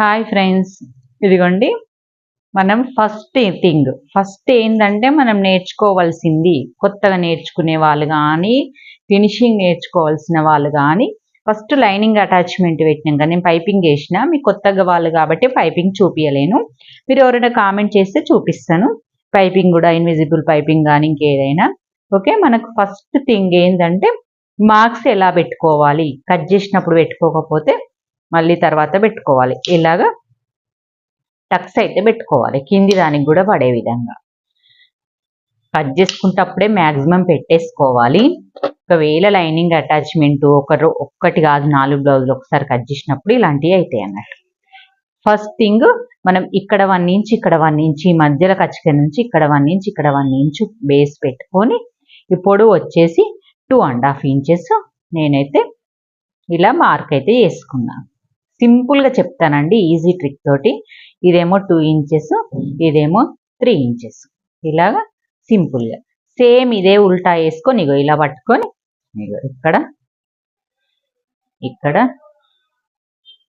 Hi friends ఇదిగోండి. మనం first thing first ఏంటంటే మనం నేర్చుకోవాల్సింది. కొత్తగా నేర్చుకునే వాళ్ళు కానీ ఫినిషింగ్ నేర్చుకోవాల్సిన వాళ్ళు కానీ ఫస్ట్ లైనింగ్ అటాచ్మెంట్ పెట్టినాక నేను పైపింగ్ వేసిన మీ కొత్తగా వాళ్ళు కాబట్టి పైపింగ్ చూపించలేను మీరు ఎవరైనా కామెంట్ చేస్తే చూపిస్తాను. పైపింగ్ కూడా ఇన్విజిబుల్ పైపింగ్ కానీ ఇంకేదైనా. ఓకే మనకు ఫస్ట్ థింగ్ ఏంటంటే మార్క్స్ ఎలా పెట్టుకోవాలి? కట్ చేసినప్పుడు పెట్టుకోకపోతే మళ్ళీ తర్వాత పెట్టుకోవాలి. ఇలాగా టక్స్ అయితే పెట్టుకోవాలి. కింది దానికి కూడా పడే విధంగా. కట్ చేసుకుంటప్పుడే మ్యాక్సిమం పెట్టేసుకోవాలి. ఒకవేళ లైనింగ్ అటాచ్మెంట్ ఒకరు ఒక్కటి కాదు నాలుగు బ్లౌజులు ఒకసారి కట్ చేసినప్పుడు ఇలాంటివి అవుతాయి అన్నట్టు. ఫస్ట్ థింగ్ మనం ఇక్కడ వన్ ఇంచ్ ఇక్కడ వన్ ఇంచ్ ఈ మధ్యలో కచ్చిక నుంచి ఇక్కడ వన్ ఇంచ్ ఇక్కడ వన్ ఇంచ్ బేస్ పెట్టుకొని ఇప్పుడు వచ్చేసి టూ అండ్ హాఫ్ ఇంచెస్ నేనైతే ఇలా మార్క్ అయితే చేసుకున్నాను. సింపుల్గా చెప్తానండి ఈజీ ట్రిక్ తోటి. ఇదేమో టూ ఇంచెస్ ఇదేమో త్రీ ఇంచెస్. ఇలాగా సింపుల్గా సేమ్ ఇదే ఉల్టా వేసుకొని ఇగో ఇలా పట్టుకొని ఇగో ఇక్కడ ఇక్కడ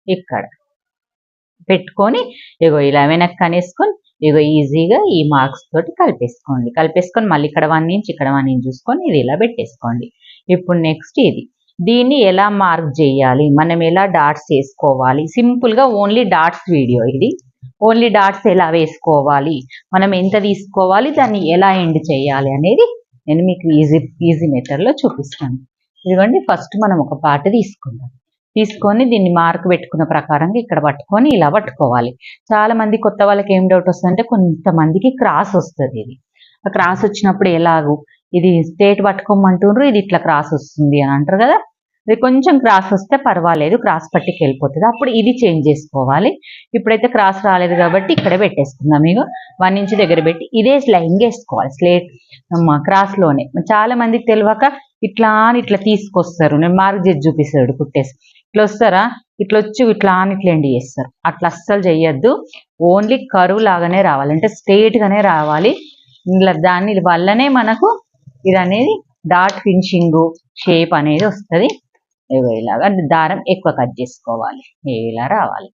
ఇక్కడ పెట్టుకొని ఇగో ఇలా వెనక్కి అనేసుకొని ఇగో ఈజీగా ఈ మార్క్స్ తోటి కలిపేసుకోండి. కలిపేసుకొని మళ్ళీ ఇక్కడ వన్ ఇంచ్ ఇక్కడ వన్ ఇంచ్ చూసుకొని ఇది ఇలా పెట్టేసుకోండి. ఇప్పుడు నెక్స్ట్ ఇది. దీన్ని ఎలా మార్క్ చేయాలి? మనం ఎలా డాట్స్ వేసుకోవాలి? సింపుల్గా ఓన్లీ డాట్స్ వీడియో ఇది. ఓన్లీ డాట్స్ ఎలా వేసుకోవాలి? మనం ఎంత తీసుకోవాలి? దాన్ని ఎలా ఎండ్ చేయాలి అనేది నేను మీకు ఈజీ ఈజీ మెథడ్లో చూపిస్తాను. ఇదిగోండి ఫస్ట్ మనం ఒక పార్ట్ తీసుకుందాం. తీసుకొని దీన్ని మార్క్ పెట్టుకున్న ప్రకారంగా ఇక్కడ పట్టుకొని ఇలా పట్టుకోవాలి. చాలా మంది కొత్త వాళ్ళకి ఏం డౌట్ వస్తుందంటే కొంతమందికి క్రాస్ వస్తుంది ఇది. ఆ క్రాస్ వచ్చినప్పుడు ఎలాగూ? ఇది స్టేట్ పట్టుకోమంటుండ్రు ఇది ఇట్లా క్రాస్ వస్తుంది అని అంటారు కదా? ఇది కొంచెం క్రాస్ వస్తే పర్వాలేదు క్రాస్ పట్టికి వెళ్ళిపోతుంది. అప్పుడు ఇది చేంజ్ చేసుకోవాలి. ఇప్పుడైతే క్రాస్ రాలేదు కాబట్టి ఇక్కడే పెట్టేసుకుందాం మీకు వన్ ఇంచ్ దగ్గర పెట్టి ఇదే లైన్ వేసుకోవాలి స్లేట్. క్రాస్లోనే చాలా మందికి తెలియక ఇట్లా అని ఇట్లా తీసుకొస్తారు. నేను మార్క్ చేసి చూపిస్తాడు కుట్టేసి. ఇట్లా వస్తారా? ఇట్లా వచ్చి ఇట్లా అని ఇట్లా ఎండి చేస్తారు. అట్లా అస్సలు చేయొద్దు. ఓన్లీ కరువు లాగానే రావాలి. అంటే స్ట్రేట్గానే రావాలి. ఇలా దాన్ని వల్లనే మనకు ఇది అనేది డాట్ ఫినిషింగ్ షేప్ అనేది వస్తుంది. ఇలాగా దారం ఎక్కువ కట్ చేసుకోవాలి. ఇలా రావాలి.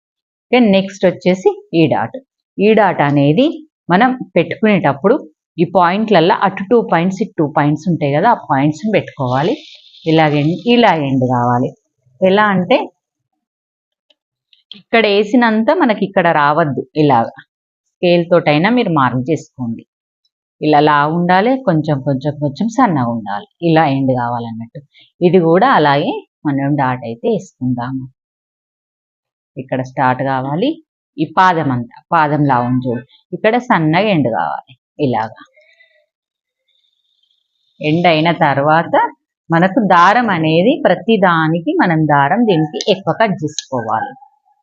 ఓకే నెక్స్ట్ వచ్చేసి ఈ డాట్ ఈ డాట్ అనేది మనం పెట్టుకునేటప్పుడు ఈ పాయింట్లల్లో అటు టూ పాయింట్స్ ఇటు టూ పాయింట్స్ ఉంటాయి కదా ఆ పాయింట్స్ పెట్టుకోవాలి. ఇలా ఎండ్ ఇలా ఎండ్ కావాలి. ఎలా అంటే ఇక్కడ వేసినంత మనకి ఇక్కడ రావద్దు ఇలాగా. స్కేల్ తోటైనా మీరు మార్క్ చేసుకోండి. ఇలా లా ఉండాలి కొంచెం కొంచెం కొంచెం సన్నగా ఉండాలి. ఇలా ఎండ్ కావాలన్నట్టు. ఇది కూడా అలాగే మనం డాట్ అయితే వేసుకుందాము. ఇక్కడ స్టార్ట్ కావాలి. ఈ పాదం అంతా పాదం లావుని చూడు. ఇక్కడ సన్నగా ఎండ్ కావాలి ఇలాగా. ఎండ్ అయిన తర్వాత మనకు దారం అనేది ప్రతి దానికి మనం దారం దీనికి ఎక్కువ కట్ చేసుకోవాలి.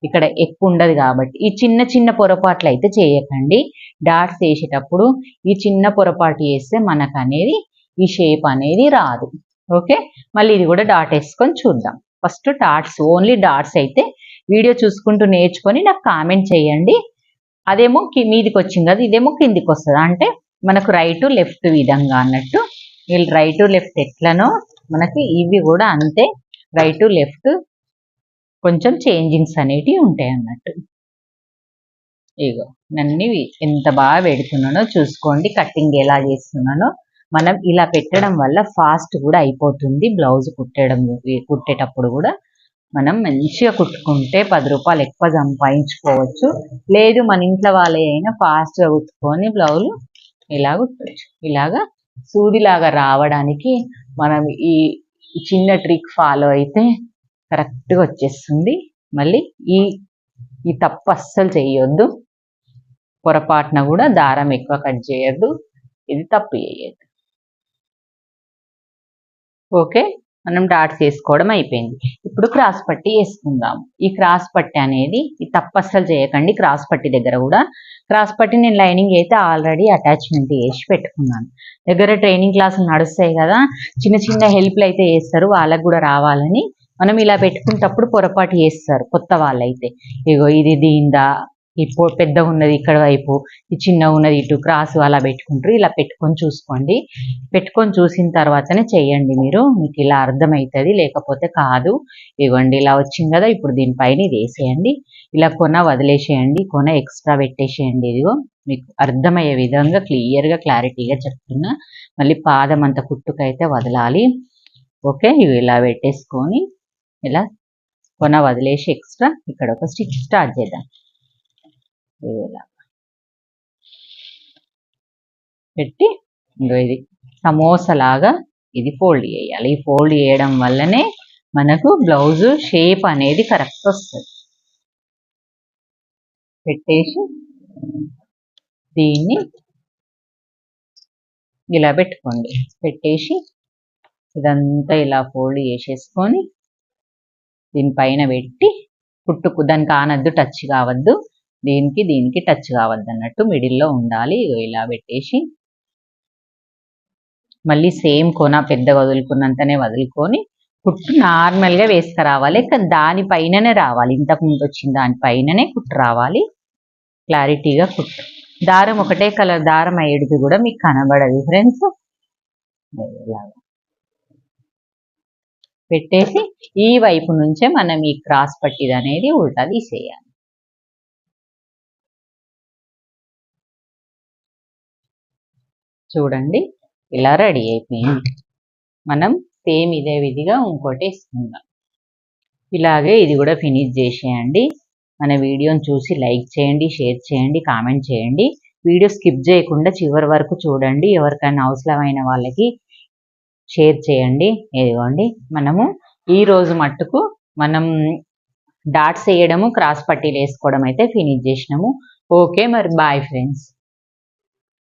ఇక్కడ ఎక్కువ ఉండదు కాబట్టి. ఈ చిన్న చిన్న పొరపాట్లు అయితే చేయకండి. డాట్స్ వేసేటప్పుడు ఈ చిన్న పొరపాటు వేస్తే మనకు అనేది ఈ షేప్ అనేది రాదు. ఓకే? మళ్ళీ ఇది కూడా డాట్ వేసుకొని చూద్దాం. ఫస్ట్ డాట్స్ ఓన్లీ డాట్స్ అయితే వీడియో చూసుకుంటూ నేర్చుకొని నాకు కామెంట్ చేయండి. అదేమో మీదికి వచ్చింది కదా ఇదేమో కిందికి వస్తుంది? అంటే మనకు రైట్ లెఫ్ట్ విధంగా అన్నట్టు. వీళ్ళు రైట్ లెఫ్ట్ ఎట్లనో మనకి ఇవి కూడా అంతే. రైట్ లెఫ్ట్ కొంచెం చేంజింగ్స్ అనేటివి ఉంటాయి అన్నట్టు. ఇగో నన్ను ఎంత బాగా పెడుతున్నానో చూసుకోండి. కటింగ్ ఎలా చేస్తున్నానో మనం ఇలా పెట్టడం వల్ల ఫాస్ట్ కూడా అయిపోతుంది. బ్లౌజ్ కుట్టడం కుట్టేటప్పుడు కూడా మనం మంచిగా కుట్టుకుంటే పది రూపాయలు ఎక్కువ సంపాదించుకోవచ్చు. లేదు మన ఇంట్లో వాళ్ళే అయినా ఫాస్ట్గా కుట్టుకొని బ్లౌజ్ ఇలా కుట్టచ్చు. ఇలాగా సూదిలాగా రావడానికి మనం ఈ చిన్న ట్రిక్ ఫాలో అయితే కరెక్ట్గా వచ్చేస్తుంది. మళ్ళీ ఈ ఈ తప్పు అస్సలు చేయొద్దు. పొరపాటున కూడా దారం ఎక్కువ కట్ చేయొద్దు. ఇది తప్పు చేయొద్దు. ఓకే? మనం డాట్స్ వేసుకోవడం అయిపోయింది. ఇప్పుడు క్రాస్ పట్టి వేసుకుందాం. ఈ క్రాస్ పట్టి అనేది ఈ తప్పు అస్సలు చేయకండి. క్రాస్ పట్టి దగ్గర కూడా క్రాస్ పట్టి నేను లైనింగ్ అయితే ఆల్రెడీ అటాచ్మెంట్ చేసి పెట్టుకున్నాను. దగ్గర ట్రైనింగ్ క్లాసులు నడుస్తాయి కదా? చిన్న చిన్న హెల్ప్లు అయితే చేస్తారు. వాళ్ళకు కూడా రావాలని. మనం ఇలా పెట్టుకునేటప్పుడు పొరపాటు చేస్తారు. కొత్త వాళ్ళైతే. ఇగో ఇది దీందా ఈ పో పెద్ద ఉన్నది ఇక్కడ వైపు ఈ చిన్న ఉన్నది ఇటు క్రాస్ అలా పెట్టుకుంటారు. ఇలా పెట్టుకొని చూసుకోండి. పెట్టుకొని చూసిన తర్వాతనే చేయండి మీరు. మీకు ఇలా అర్థమవుతుంది లేకపోతే కాదు. ఇవ్వండి ఇలా వచ్చింది కదా ఇప్పుడు దీనిపైన ఇది వేసేయండి. ఇలా కొన వదిలేసేయండి కొన ఎక్స్ట్రా పెట్టేసేయండి. ఇదిగో మీకు అర్థమయ్యే విధంగా క్లియర్గా క్లారిటీగా చెప్తున్నా. మళ్ళీ పాదం అంత కుట్టుకైతే వదలాలి. ఓకే ఇవి ఇలా పెట్టేసుకొని ఇలా కొన వదిలేసి ఎక్స్ట్రా ఇక్కడ ఒక స్టిచ్ స్టార్ట్ చేద్దాం. ఇవి పెట్టి ఇంకో ఇది సమోసలాగా ఇది ఫోల్డ్ చేయాలి. ఈ ఫోల్డ్ చేయడం వల్లనే మనకు బ్లౌజ్ షేప్ అనేది కరెక్ట్ వస్తుంది. పెట్టేసి దీన్ని ఇలా పెట్టుకోండి. పెట్టేసి ఇదంతా ఇలా ఫోల్డ్ చేసేసుకొని దీనిపైన పెట్టి కుట్టుకు దానికి ఆనద్దు టచ్ కావద్దు. దీనికి దీనికి టచ్ కావద్దన్నట్టు మిడిల్లో ఉండాలి. ఇగో ఇలా పెట్టేసి మళ్ళీ సేమ్ కొన పెద్దగా వదులుకున్నంతనే వదులుకొని కుట్టు నార్మల్గా వేసుకురావాలి. కానీ దానిపైననే రావాలి. ఇంతకు ముందు వచ్చిన దానిపైననే కుట్టు రావాలి. క్లారిటీగా కుట్టు. దారం ఒకటే కలర్ దారం అయ్యేటిది కూడా మీకు కనబడదు ఫ్రెండ్స్ ఇలాగా పెట్టేసి ఈ వైపు నుంచే మనం ఈ క్రాస్ పట్టిది అనేది ఉల్టా తీసేయాలి. చూడండి. ఇలా రెడీ అయిపోయింది. మనం సేమ్ ఇదే విధిగా ఇంకోటి వేసుకుందాం ఇలాగే ఇది కూడా ఫినిష్ చేసేయండి. మన వీడియోని చూసి లైక్ చేయండి షేర్ చేయండి కామెంట్ చేయండి. వీడియో స్కిప్ చేయకుండా చివరి వరకు చూడండి. ఎవరికైనా అవసరమైన వాళ్ళకి షేర్ చేయండి. ఇదిగోండి. మనము ఈ రోజు మట్టుకు మనం డాట్స్ వేయడము క్రాస్ పట్టీలు వేసుకోవడం అయితే ఫినిష్ చేసినాము. ఓకే మరి. Bye friends.